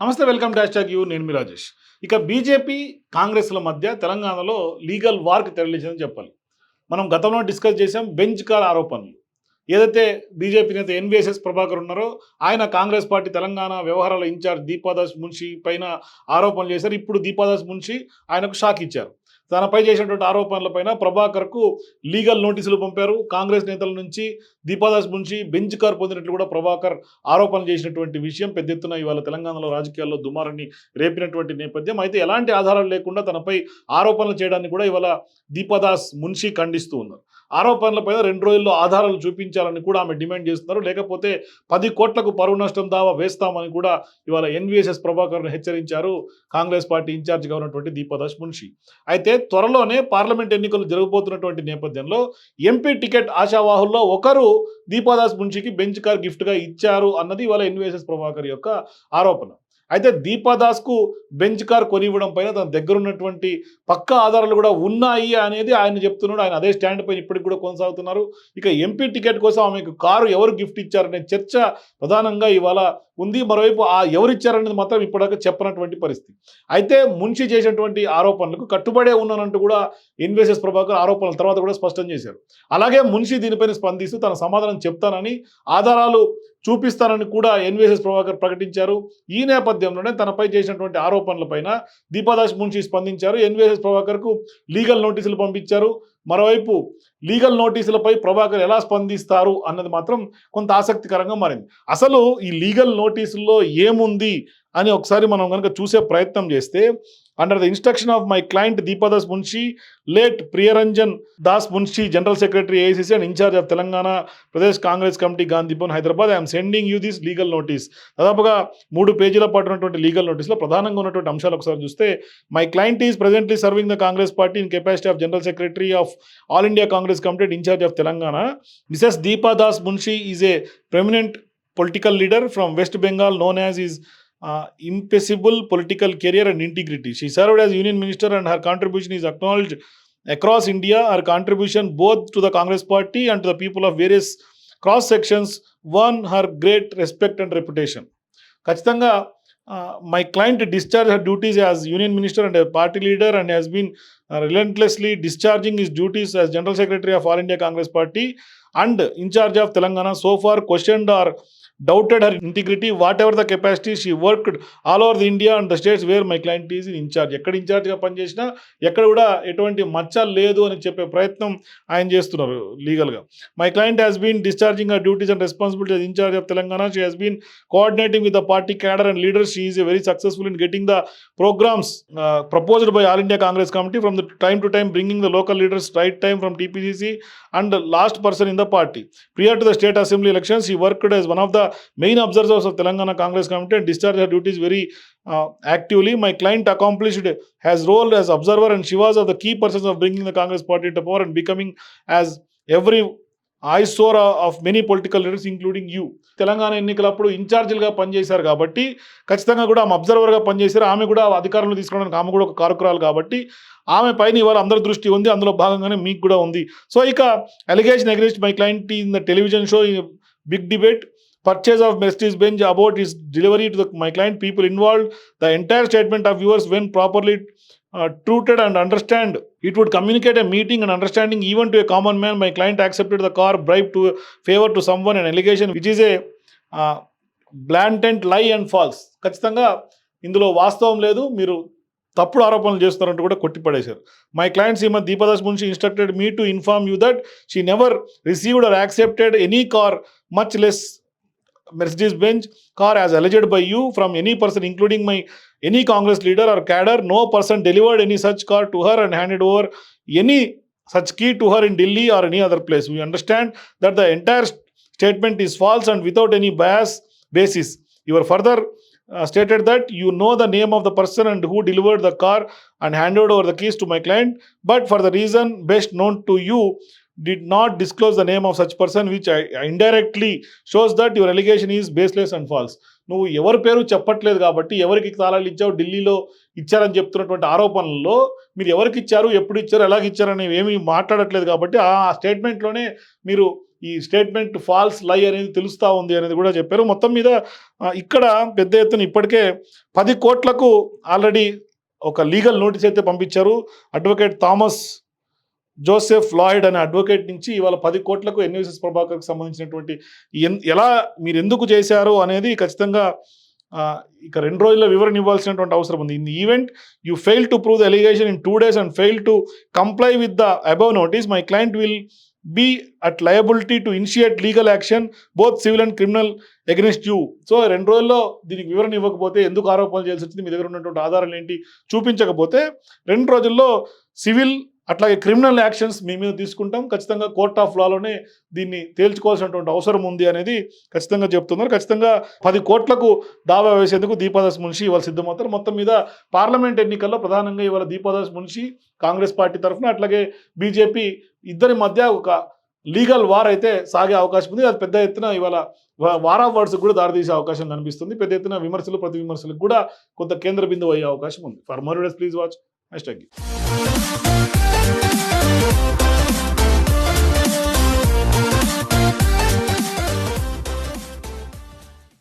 నమస్తే welcome dash talk you. నేను మీ రాజేష్. ఇక బీజేపీ కాంగ్రెస్ల మధ్య తెలంగాణలో లీగల్ వార్క్ తెరలించిందని చెప్పాలి. మనం గతంలో డిస్కస్ చేసాం బెంచ్ కార్ ఆరోపణలు. ఏదైతే బీజేపీ నేత ఎన్విఎస్ఎస్ ప్రభాకర్ ఉన్నారో ఆయన కాంగ్రెస్ పార్టీ తెలంగాణ వ్యవహారాల ఇన్ఛార్జ్ దీపాదాస్ మున్షి పైన ఆరోపణలు చేశారు. ఇప్పుడు దీపాదాస్ మున్షి ఆయనకు షాక్ ఇచ్చారు. తనపై చేసినటువంటి ఆరోపణలపైన ప్రభాకర్కు లీగల్ నోటీసులు పంపారు. కాంగ్రెస్ నేతల నుంచి దీపాదాస్ మున్షి బెంచ్ కార్ పొందినట్లు కూడా ప్రభాకర్ ఆరోపణలు చేసినటువంటి విషయం. పెద్ద ఎత్తున ఇవాళ తెలంగాణలో రాజకీయాల్లో దుమారాన్ని రేపినటువంటి నేపథ్యం. అయితే ఎలాంటి ఆధారాలు లేకుండా తనపై ఆరోపణలు చేయడాన్ని కూడా ఇవాళ దీపాదాస్ మున్షి ఖండిస్తూ ఉన్నారు. ఆరోపణలపైన రెండు రోజుల్లో ఆధారాలు చూపించాలని కూడా ఆమె డిమాండ్ చేస్తున్నారు. లేకపోతే పది కోట్లకు పరువు నష్టం దావా వేస్తామని కూడా ఇవాళ ఎన్విఎస్ఎస్ ప్రభాకర్ను హెచ్చరించారు. కాంగ్రెస్ పార్టీ ఇన్ఛార్జిగా ఉన్నటువంటి దీపదాస్ మున్షి. అయితే త్వరలోనే పార్లమెంట్ ఎన్నికలు జరగబోతున్నటువంటి నేపథ్యంలో ఎంపీ టికెట్ ఆశావాహుల్లో ఒకరు దీపాదాస్ మున్షికి బెంచ్ కార్ గిఫ్ట్గా ఇచ్చారు అన్నది ఇవాళ ఎన్విఎస్ఎస్ ప్రభాకర్ యొక్క ఆరోపణ. అయితే దీపాదాస్కు బెంచ్ కార్ కొనివ్వడం పైన తన దగ్గర ఉన్నటువంటి పక్క ఆధారాలు కూడా ఉన్నాయి అనేది ఆయన చెప్తున్నాడు. ఆయన అదే స్టాండ్ పైన ఇప్పటికి కూడా కొనసాగుతున్నారు. ఇక ఎంపీ టికెట్ కోసం ఆమెకు కారు ఎవరు గిఫ్ట్ ఇచ్చారనే చర్చ ప్రధానంగా ఇవాళ ఉంది. మరోవైపు ఆ ఎవరు ఇచ్చారనేది మాత్రం ఇప్పటిదాకా చెప్పనటువంటి పరిస్థితి. అయితే మున్షి చేసినటువంటి ఆరోపణలకు కట్టుబడే ఉన్నానంటూ కూడా ఎన్విఎస్ఎస్ ప్రభాకర్ ఆరోపణల తర్వాత కూడా స్పష్టం చేశారు. అలాగే మున్షి దీనిపైన స్పందిస్తూ తన సమాధానం చెప్తానని ఆధారాలు చూపిస్తానని కూడా ఎన్విఎస్ఎస్ ప్రభాకర్ ప్రకటించారు. ఈ నేపథ్యంలోనే తనపై చేసినటువంటి ఆరోపణలపైన దీపాదాస్ మున్షి స్పందించారు. ఎన్విఎస్ఎస్ ప్రభాకర్కు లీగల్ నోటీసులు పంపించారు. మరోవైపు లీగల్ నోటీసులపై ప్రభాకర్ ఎలా స్పందిస్తారు అన్నది మాత్రం కొంత ఆసక్తికరంగా మారింది. అసలు ఈ లీగల్ నోటీసుల్లో ఏముంది అని ఒకసారి మనం కనుక చూసే ప్రయత్నం చేస్తే under the instruction of my client Deepadas Munshi late Priyaranjan Das Munshi general secretary AICC and incharge of Telangana Pradesh Congress committee Gandhibhavan Hyderabad I'm sending you this legal notice దాదాపుగా మూడు పేజీల పాటు ఉన్నటువంటి లీగల్ నోటీస్లో ప్రధానంగా ఉన్నటువంటి అంశాలు ఒకసారి చూస్తే my client is presently serving the Congress party in capacity of general secretary of all India Congress committee incharge of Telangana Mrs Deepadas Munshi is a prominent political leader from West Bengal known as is uh, impeccable political career and integrity. She served as union minister and her contribution is acknowledged across India. Her contribution both to the Congress party and to the people of various cross sections won her great respect and reputation. ఖచ్చితంగా my client discharge her duties as union minister and party leader and has been relentlessly discharging his duties as general secretary of all India Congress party and incharge of Telangana so far questioned are doubted her integrity whatever the capacity she worked all over the india and the states where my client is in incharge ఎక్కడ ఇన్ఛార్జ్గా పనిచేసినా ఎక్కడ కూడా ఎటువంటి మచ్చ లేదు అని చెప్పే ప్రయత్నం ఆయన చేస్తున్నారు లీగల్గా my client has been discharging her duties and responsibilities in charge of Telangana she has been coordinating with the party cadre and leader she is very successful in getting the programmes proposed by all India Congress committee from the time to time bringing the local leaders right time from TPCC and last person in the party prior to the state assembly elections he worked as one of the main observers of Telangana Congress committee discharge duties very actively my client accomplished has role as observer and she was of the key persons of bringing the Congress party to power and becoming as every I saw of many political leaders including you Telangana ఎన్నికలప్పుడు ఇన్ఛార్జీలుగా పనిచేశారు కాబట్టి ఖచ్చితంగా కూడా ఆమె అబ్జర్వర్గా పనిచేశారు. ఆమె కూడా అధికారులు తీసుకోవడానికి ఆమె కూడా ఒక కారుకురాలు కాబట్టి ఆమె పైన ఇవాళ అందరి దృష్టి ఉంది. అందులో భాగంగానే మీకు కూడా ఉంది. సో ఇక allegation against my client in the television show big debate purchase of Mercedes Benz about his delivery to the, my client, people involved, the entire statement of viewers when properly uh, truthted and understand, it would communicate a meeting and understanding even to a common man. My client accepted the car bribe to favor to someone, an allegation which is a uh, blatant lie and false. ఖచ్చితంగా ఇందులో వాస్తవం లేదు మీరు తప్పుడు ఆరోపణలు చేస్తున్నారంటూ కూడా కొట్టిపడేశారు my client Shrimati Deepadas Munshi instructed me to inform you that she never received or accepted any car much less Mercedes Benz car as alleged by you from any person, including my any Congress leader or cadre. No person delivered any such car to her and handed over any such key to her in Delhi or any other place. We understand that the entire statement is false and without any bias basis. You are further uh, stated that you know the name of the person and who delivered the car and handed over the keys to my client, but for the reason best known to you, did not disclose the name of such person, which I, indirectly shows that your allegation is baseless and false. నువ్వు ఎవరి పేరు చెప్పట్లేదు కాబట్టి ఎవరికి తాళాలు ఇచ్చావు ఢిల్లీలో ఇచ్చారని చెప్తున్నటువంటి ఆరోపణల్లో మీరు ఎవరికి ఇచ్చారు ఎప్పుడు ఇచ్చారు ఎలాగ ఇచ్చారనేవి ఏమీ మాట్లాడట్లేదు కాబట్టి ఆ స్టేట్మెంట్లోనే మీరు ఈ స్టేట్మెంట్ ఫాల్స్ లై అనేది తెలుస్తూ ఉంది అనేది కూడా చెప్పారు మొత్తం మీద ఇక్కడ పెద్ద ఎత్తున ఇప్పటికే పది కోట్లకు ఆల్రెడీ ఒక లీగల్ నోటీస్ అయితే పంపించారు అడ్వకేట్ థామస్ జోసెఫ్ లాయిడ్ అనే అడ్వకేట్ నుంచి ఇవాళ పది కోట్లకు ఎన్విఎస్ఎస్ ప్రభాకర్కి సంబంధించినటువంటి ఎన్- ఎలా మీరు ఎందుకు చేశారు అనేది ఖచ్చితంగా ఇక రెండు రోజుల్లో వివరణ ఇవ్వాల్సినటువంటి అవసరం ఉంది. In event you fail to prove the allegation in two days and fail to comply with the above notice my client will be at liability to initiate legal action both civil and criminal against you. So రెండు రోజుల్లో దీనికి వివరణ ఇవ్వకపోతే ఎందుకు ఆరోపణలు చేయాల్సి వచ్చింది? మీ దగ్గర ఉన్నటువంటి ఆధారాలు ఏంటి? చూపించకపోతే రెండు రోజుల్లో సివిల్ అట్లాగే క్రిమినల్ యాక్షన్స్ మీ మీద తీసుకుంటాం. ఖచ్చితంగా కోర్ట్ ఆఫ్ లాలోనే దీన్ని తేల్చుకోవాల్సినటువంటి అవసరం ఉంది అనేది ఖచ్చితంగా చెప్తున్నారు. ఖచ్చితంగా పది కోట్లకు దావా వేసేందుకు దీపాదాస్ మున్షి ఇవాళ సిద్ధమవుతారు. మొత్తం మీద పార్లమెంట్ ఎన్నికల్లో ప్రధానంగా ఇవాళ దీపాదాస్ మున్షి కాంగ్రెస్ పార్టీ తరఫున అట్లాగే బీజేపీ ఇద్దరి మధ్య ఒక లీగల్ వార్ అయితే సాగే అవకాశం ఉంది. అది పెద్ద ఎత్తున ఇవాళ వార్ ఆఫ్ వర్డ్స్ కూడా దారితీసే అవకాశం కనిపిస్తుంది. పెద్ద ఎత్తున విమర్శలు ప్రతి విమర్శలకు కూడా కొంత కేంద్ర బిందువు అయ్యే అవకాశం ఉంది. For more please watch hash Thank